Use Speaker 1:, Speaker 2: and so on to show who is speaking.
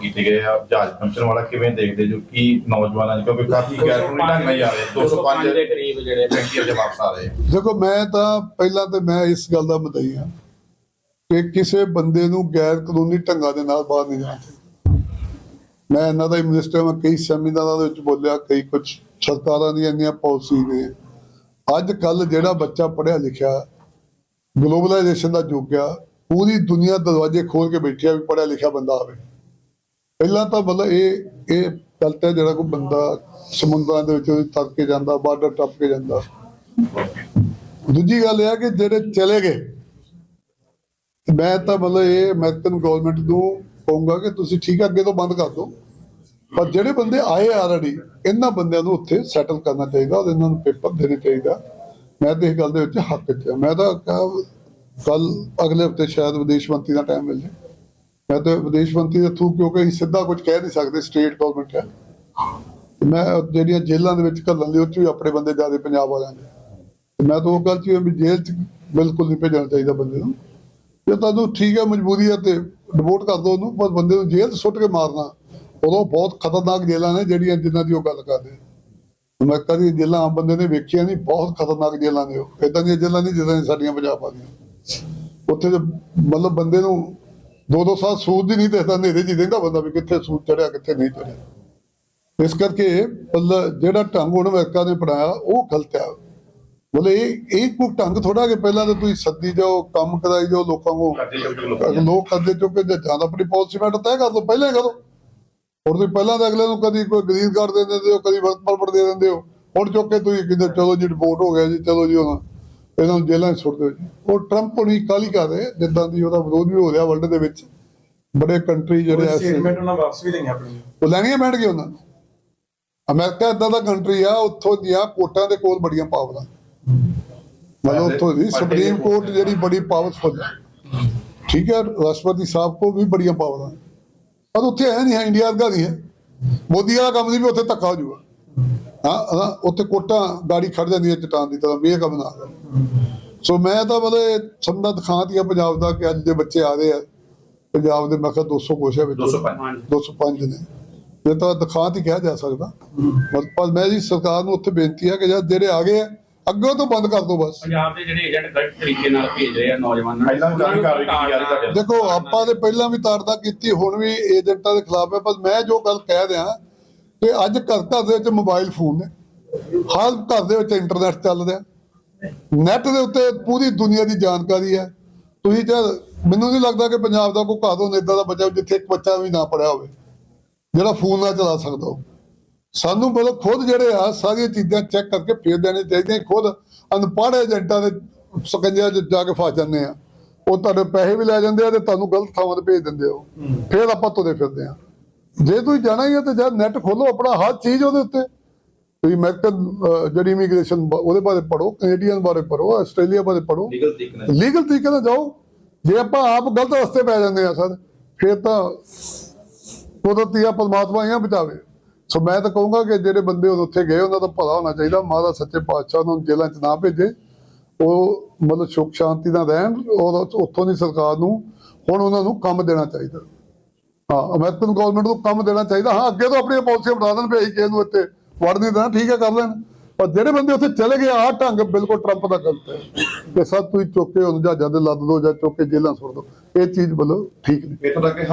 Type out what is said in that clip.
Speaker 1: ਕੀਤੇ ਗਏ ਆ ਜਹਾਜ਼ ਫੰਕਸ਼ਨ ਵਾਲਾ ਕਿਵੇਂ ਦੇਖਦੇ ਜੋ ਕਿ ਨੌਜਵਾਨਾਂ ਦੀ ਕਿਉਂਕਿ ਕਾਫੀ ਗੈਰ ਕਾਨੂੰਨੀ ਢੰਗ ਨਾਲ ਜਾ ਰਹੇ 205
Speaker 2: ਦੇ ਕਰੀਬ ਜਿਹੜੇ
Speaker 1: ਟੈਂਕੀਆਂ ਦੇ ਵਾਪਸ ਆ ਰਹੇ।
Speaker 3: ਦੇਖੋ ਮੈਂ ਤਾਂ ਪਹਿਲਾਂ ਤੇ ਮੈਂ ਇਸ ਗੱਲ ਦਾ ਮਦਈ ਹਾਂ ਕਿ ਕਿਸੇ ਬੰਦੇ ਨੂੰ ਗੈਰ ਕਾਨੂੰਨੀ ਢੰਗਾਂ ਦੇ ਨਾਲ ਬਾਹਰ ਨਹੀਂ ਜਾਣਾ ਮੈਂ ਇਹਨਾਂ ਦਾ ਹੀ ਮਿਨਿਸਟਰ ਮੈਂ ਕਈ ਸੈਮੀਨਾਰਾਂ ਦੇ ਵਿੱਚ ਬੋਲਿਆ ਕਈ ਕੁਝ ਸਰਕਾਰਾਂ ਦੀਆਂ ਇੰਨੀਆਂ ਪਾਲਿਸੀ ਨੇ। ਅੱਜ ਕੱਲ ਜਿਹੜਾ ਬੱਚਾ ਪੜ੍ਹਿਆ ਲਿਖਿਆ ਗਲੋਬਲਾਈਜੇਸ਼ਨ ਦਾ ਯੁੱਗ ਆ ਪੂਰੀ ਦੁਨੀਆ ਦਰਵਾਜ਼ੇ ਖੋਲ ਕੇ ਬੈਠੀ ਆ ਵੀ ਪੜ੍ਹਿਆ ਲਿਖਿਆ ਬੰਦਾ ਆਵੇ। ਪਹਿਲਾਂ ਤਾਂ ਮਤਲਬ ਇਹ ਇਹ ਗਲਤ ਹੈ ਜਿਹੜਾ ਕੋਈ ਬੰਦਾ ਸਮੁੰਦਰਾਂ ਦੇ ਵਿੱਚ ਤਰ ਕੇ ਜਾਂਦਾ, ਬਾਰਡਰ ਟੱਪ ਕੇ ਜਾਂਦਾ। ਦੂਜੀ ਗੱਲ ਇਹ ਹੈ ਕਿ ਜਿਹੜੇ ਚਲੇ ਗਏ, ਮੈਂ ਤਾਂ ਮਤਲਬ ਇਹ ਅਮਰੀਕਨ ਗਵਰਨਮੈਂਟ ਨੂੰ ਕਹੂੰਗਾ ਕਿ ਤੁਸੀਂ ਠੀਕ ਅੱਗੇ ਤੋਂ ਬੰਦ ਕਰ ਦਿਓ। ਪਰ ਜਿਹੜੇ ਬੰਦੇ ਆਏ ਆਲਰੇਡੀ ਇਹਨਾਂ ਬੰਦਿਆਂ ਨੂੰ ਉੱਥੇ ਸੈਟਲ ਕਰਨਾ ਚਾਹੀਦਾ, ਔਰ ਇਹਨਾਂ ਨੂੰ ਪੇਪਰ ਦੇਣੇ ਚਾਹੀਦਾ। ਮੈਂ ਤਾਂ ਇਸ ਗੱਲ ਦੇ ਵਿੱਚ ਹੱਕ ਚ ਮੈਂ ਤਾਂ ਕੱਲ ਅਗਲੇ ਹਫ਼ਤੇ ਸ਼ਾਇਦ ਵਿਦੇਸ਼ ਮੰਤਰੀ ਦਾ ਟਾਈਮ ਮਿਲ ਜਾਏ। ਮੈਂ ਤਾਂ ਵਿਦੇਸ਼ ਮੰਤਰੀ ਦੇ ਥਰੂ ਕਿਉਂਕਿ ਅਸੀਂ ਸਿੱਧਾ ਕੁਝ ਕਹਿ ਨਹੀਂ ਸਕਦੇ ਸਟੇਟ ਗਵਰਨਮੈਂਟ ਹੈ। ਮੈਂ ਜਿਹੜੀਆਂ ਜੇਲ੍ਹਾਂ ਦੇ ਵਿੱਚ ਘੱਲਣ ਲਈ, ਉਹ 'ਚ ਵੀ ਆਪਣੇ ਬੰਦੇ ਜ਼ਿਆਦਾ ਪੰਜਾਬ ਵਾਲਿਆਂ ਦੇ। ਮੈਂ ਤਾਂ ਉਹ ਗੱਲ ਚ ਵੀ ਜੇਲ੍ਹ ਚ ਬਿਲਕੁਲ ਨਹੀਂ ਭੇਜਣਾ ਚਾਹੀਦਾ ਬੰਦੇ ਨੂੰ। ਜੇ ਤੁਹਾਨੂੰ ਠੀਕ ਹੈ, ਮਜਬੂਰੀ ਹੈ ਤੇ ਡਿਵੋਰਟ ਕਰ ਦੋ ਉਹਨੂੰ, ਪਰ ਬੰਦੇ ਨੂੰ ਜੇਲ੍ਹ 'ਚ ਸੁੱਟ ਕੇ ਮਾਰਨਾ, ਉਦੋਂ ਬਹੁਤ ਖਤਰਨਾਕ ਜੇਲ੍ਹਾਂ ਨੇ ਜਿਹੜੀਆਂ ਜਿਨ੍ਹਾਂ ਦੀ ਉਹ ਗੱਲ ਕਰਦੇ ਮੈਂ ਕਦੀ ਜੇਲ੍ਹਾਂ ਆਮ ਬੰਦੇ ਨੇ ਵੇਖੀਆਂ ਨਹੀਂ, ਬਹੁਤ ਖਤਰਨਾਕ ਜੇਲ੍ਹਾਂ ਨੇ ਉਹ। ਇਦਾਂ ਦੀਆਂ ਜੇਲ੍ਹਾਂ ਨਹੀਂ ਜਿੱਦਾਂ ਸਾਡੀਆਂ ਪੰਜਾਬ ਵਾਲੀਆਂ। ਉੱਥੇ ਮਤਲਬ ਬੰਦੇ ਨੂੰ ਦੋ ਦੋ ਸਾਲ ਸੂਦ ਹੀ ਨਹੀਂ ਦੇਖਦਾ ਹਨੇਰੇ 'ਚ ਹੀ ਦੇਖਦਾ ਬੰਦਾ ਵੀ ਕਿੱਥੇ ਸੂਦ ਚੜਿਆ ਕਿੱਥੇ ਨਹੀਂ ਚੜਿਆ। ਇਸ ਕਰਕੇ ਜਿਹੜਾ ਢੰਗ ਹੁਣ ਅਮਰੀਕਾ ਨੇ ਪੜਾਇਆ ਉਹ ਗਲਤ ਆ ਬੋਲੇ ਇਹ ਇਹ ਕੋਈ ਢੰਗ ਥੋੜਾ ਕਿ ਪਹਿਲਾਂ ਤਾਂ ਤੁਸੀਂ ਸੱਦੀ ਜਾਓ ਕੰਮ ਕਰਾਈ ਜਾਓ ਲੋਕਾਂ ਨੂੰ
Speaker 1: ਜੋ ਲੋਕ
Speaker 3: ਕਰਦੇ ਚੁੱਕੇ ਜੇ ਜਾਂ ਆਪਣੀ ਪਾਲਿਸੀ ਮੈਟ ਤੈਅ ਕਰ ਦੋ ਪਹਿਲਾਂ ਹੀ ਕਰੋ ਹੁਣ ਤੁਸੀਂ ਪਹਿਲਾਂ ਤਾਂ ਅਗਲੇ ਨੂੰ ਕਦੀ ਕੋਈ ਗ੍ਰੀਨ ਕਾਰਡ ਦੇ ਦਿੰਦੇ ਹੋ ਕਦੀ ਵਰਕ ਪਰਮਿਟ ਦੇ ਦਿੰਦੇ ਹੋ। ਹੁਣ ਚੁੱਕ ਕੇ ਤੁਸੀਂ ਕਿਤੇ ਚਲੋ ਜੀ ਰਿਪੋਰਟ ਹੋ ਗਿਆ ਜੀ ਚਲੋ ਜੀ ਹੁਣ ਇਹਨਾਂ ਨੂੰ ਜੇਲ੍ਹਾਂ 'ਚ ਸੁੱਟ ਦਿਓ ਜੀ। ਉਹ ਟਰੰਪ ਹੁਣੀ ਕਾਲੀ ਕਰ ਰਹੇ ਜਿੱਦਾਂ ਦੀ ਉਹਦਾ ਵਿਰੋਧ ਵੀ ਹੋ ਰਿਹਾ ਵਰਲਡ ਦੇ ਵਿੱਚ। ਬੜੇ ਕੰਟਰੀ ਜਿਹੜੇ ਐਸੇ
Speaker 4: ਸਟੇਟਮੈਂਟ ਉਹਨਾਂ ਵਾਪਸ ਵੀ ਲਈਆਂ ਆਪਣੀਆਂ।
Speaker 3: ਉਹ ਲੈਣੀਆਂ ਬੈਠ ਗਏ ਉਹਨਾਂ ਨੂੰ। ਅਮਰੀਕਾ ਇਦਾਂ ਦਾ ਕੰਟਰੀ ਆ ਉੱਥੋਂ ਦੀਆਂ ਕੋਰਟਾਂ ਦੇ ਕੋਲ ਬੜੀਆਂ ਪਾਵਰਾਂ। ਮਤਲਬ ਉੱਥੋਂ ਦੀ ਸੁਪਰੀਮ ਕੋਰਟ ਜਿਹੜੀ ਬੜੀ ਪਾਵਰਫੁਲ ਹੈ ਠੀਕ ਹੈ ਰਾਸ਼ਟਰਪਤੀ ਸਾਹਿਬ ਕੋ ਵੀ ਬੜੀਆਂ ਪਾਵਰਾਂ। ਪਰ ਉੱਥੇ ਹੈ ਨਹੀਂ ਹੈ ਇੰਡੀਆ ਦਾ ਨਹੀਂ ਹੈ। ਮੋਦੀ ਵਾਲਾ ਕੰਮ ਨਹੀਂ ਵੀ ਉੱਥੇ ਧੱਕਾ ਹੋ ਜਾਊਗਾ। ਹਾਂ ਉੱਥੇ ਕੋਟਾਂ ਗਾੜੀ ਖੜ ਜਾਂਦੀ ਹੈ ਚਟਾਨ ਦੀ ਤਰ੍ਹਾਂ ਵੀ ਇਹ ਕੰਮ ਨਾ ਕਰੋ। ਸੋ ਮੈਂ ਤਾਂ ਮਤਲਬ ਸੰਦਾ ਦਿਖਾਤੀਆ ਪੰਜਾਬ ਦਾ ਕਿ ਅੱਜ ਦੇ ਬੱਚੇ ਆ ਰਹੇ ਆ। ਪੰਜਾਬ ਦੇ ਮੈਂ ਕਿਹਾ 200 ਕੁਛ ਹੈ ਵਿੱਚ।
Speaker 1: 205
Speaker 3: 205 ਨੇ। ਇਹ ਤਾਂ ਦਿਖਾਤ ਹੀ ਕਿਹਾ ਜਾ ਸਕਦਾ। ਪਰ ਪਰ ਮੈਂ ਜੀ ਸਰਕਾਰ ਨੂੰ ਉੱਥੇ ਬੇਨਤੀ ਹੈ ਕਿ ਜਦ ਜਿਹੜੇ ਆ ਗਏ ਆ ਅੱਗੇ ਤੋਂ ਬੰਦ ਕਰ ਦਿਓ ਬਸ।
Speaker 2: ਪੰਜਾਬ ਦੇ ਜਿਹੜੇ ਏਜੰਟ ਗਲਤ ਤਰੀਕੇ ਨਾਲ ਭੇਜ ਰਹੇ ਆ ਨੌਜਵਾਨਾਂ
Speaker 1: ਪਹਿਲਾਂ ਵੀ ਕਾਫੀ ਕਾਰਵਾਈ ਕੀਤੀ ਜਾ ਰਹੀ ਤੁਹਾਡੇ
Speaker 3: ਦੇਖੋ ਆਪਾਂ ਦੇ ਪਹਿਲਾਂ ਵੀ ਤਾੜਦਾ ਕੀਤੀ ਹੁਣ ਵੀ ਏਜੰਟਾਂ ਦੇ ਖਿਲਾਫ ਹੈ ਪਰ ਮੈਂ ਜੋ ਗੱਲ ਕਹਿ ਰਿਹਾ ਕਿ ਅੱਜ ਘਰ ਘਰ ਦੇ ਵਿੱਚ ਮੋਬਾਈਲ ਫੋਨ ਨੇ। ਹਰ ਘਰ ਦੇ ਵਿੱਚ ਇੰਟਰਨੈਟ ਚੱਲ ਰਿਹਾ। ਨੈਟ ਦੇ ਉੱਤੇ ਪੂਰੀ ਦੁਨੀਆ ਦੀ ਜਾਣਕਾਰੀ ਹੈ। ਤੁਸੀਂ ਜਦ ਮੈਨੂੰ ਨਹੀਂ ਲੱਗਦਾ ਕਿ ਪੰਜਾਬ ਦਾ ਕੋਈ ਘਰ ਹੋਣਾ ਇਦਾਂ ਦਾ ਬੱਚਾ ਜਿੱਥੇ ਇੱਕ ਬੱਚਾ ਵੀ ਨਾ ਪੜਿਆ ਹੋਵੇ ਜਿਹੜਾ ਫੋਨ ਨਾ ਚਲਾ ਸਕਦਾ ਸਾਨੂੰ ਮਤਲਬ ਖੁਦ ਜਿਹੜੇ ਆ ਸਾਰੀਆਂ ਚੀਜ਼ਾਂ ਚੈੱਕ ਕਰਕੇ ਫੇਰ ਦੇਣੇ ਚਾਹੀਦੇ ਆ। ਖੁਦ ਅਨਪੜ੍ਹ ਏਜੰਟਾਂ ਦੇ ਸਕੰਜਿਆਂ 'ਚ ਜਾ ਕੇ ਫਸ ਜਾਂਦੇ ਆ। ਉਹ ਤੁਹਾਡੇ ਪੈਸੇ ਵੀ ਲੈ ਜਾਂਦੇ ਆ ਤੇ ਤੁਹਾਨੂੰ ਗਲਤ ਥਾਵਾਂ ਤੇ ਭੇਜ ਦਿੰਦੇ ਹੋ। ਫੇਰ ਆਪਾਂ ਤੁਰੇ ਫਿਰਦੇ ਆ। ਜੇ ਤੁਸੀਂ ਜਾਣਾ ਹੀ ਹੈ ਤੇ ਜਦ ਨੈਟ ਖੋਲੋ ਆਪਣਾ ਹਰ ਚੀਜ਼ ਉਹਦੇ ਉੱਤੇ। ਤੁਸੀਂ ਅਮਰੀਕਨ ਜਿਹੜੀ ਇਮੀਗ੍ਰੇਸ਼ਨ ਉਹਦੇ ਬਾਰੇ ਪੜੋ ਕੈਨੇਡੀਅਨ ਬਾਰੇ ਪੜੋ ਆਸਟ੍ਰੇਲੀਆ ਬਾਰੇ ਪੜੋ
Speaker 1: ਲੀਗਲ ਤਰੀਕੇ ਨਾਲ।
Speaker 3: ਲੀਗਲ ਤਰੀਕੇ ਨਾਲ ਜਾਓ। ਜੇ ਆਪਾਂ ਆਪ ਗਲਤ ਰਸਤੇ ਪੈ ਜਾਂਦੇ ਆ ਸਰ ਫਿਰ ਤਾਂ ਕੁਦਰਤੀ ਆ ਪਰਮਾਤਮਾ ਹੀ ਬਚਾਵੇ। ਸੋ ਮੈਂ ਤਾਂ ਕਹੂੰਗਾ ਕਿ ਜਿਹੜੇ ਬੰਦੇ ਉੱਥੇ ਗਏ ਉਹਨਾਂ ਦਾ ਭਲਾ ਹੋਣਾ ਚਾਹੀਦਾ। ਮਹਾਰਾਜ ਸੱਚੇ ਪਾਤਸ਼ਾਹ ਉਹਨਾਂ ਨੂੰ ਜੇਲ੍ਹਾਂ 'ਚ ਨਾ ਭੇਜੇ। ਉਹ ਮਤਲਬ ਸੁਖ ਸ਼ਾਂਤੀ ਨਾਲ ਰਹਿਣ ਔਰ ਉੱਥੋਂ ਦੀ ਸਰਕਾਰ ਨੂੰ ਹੁਣ ਉਹਨਾਂ ਨੂੰ ਕੰਮ ਦੇਣਾ ਚਾਹੀਦਾ। ਹਾਂ ਅਮਰੀਕਨ ਗਵਰਨਮੈਂਟ ਨੂੰ ਕੰਮ ਦੇਣਾ ਚਾਹੀਦਾ। ਹਾਂ, ਅੱਗੇ ਤੋਂ ਆਪਣੀਆਂ ਪਾਲਿਸੀਆਂ ਬਣਾ ਦੇਣ ਵੀ ਅਸੀਂ ਕਿਸੇ ਨੂੰ ਇੱਥੇ ਵੜ ਨਹੀਂ ਦੇਣਾ, ਠੀਕ ਹੈ, ਕਰ ਲੈਣ। ਪਰ ਜਿਹੜੇ ਬੰਦੇ ਉੱਥੇ ਚਲੇ ਗਏ, ਆਹ ਢੰਗ ਬਿਲਕੁਲ ਟਰੰਪ ਦਾ ਗਲਤ ਹੈ। ਕਿ ਸਭ ਤੁਸੀਂ ਚੁੱਕ ਕੇ ਉਹਨੂੰ ਜਹਾਜ਼ਾਂ ਦੇ ਲੱਦ ਦੋ ਜਾਂ ਚੁੱਕ ਕੇ ਜੇਲ੍ਹਾਂ ਸੁੱਟ ਦੋ। ਇਹ ਚੀਜ਼ ਵੱਲੋਂ ਠੀਕ ਨਹੀਂ।
Speaker 1: ਇੱਥੋਂ ਤੱਕ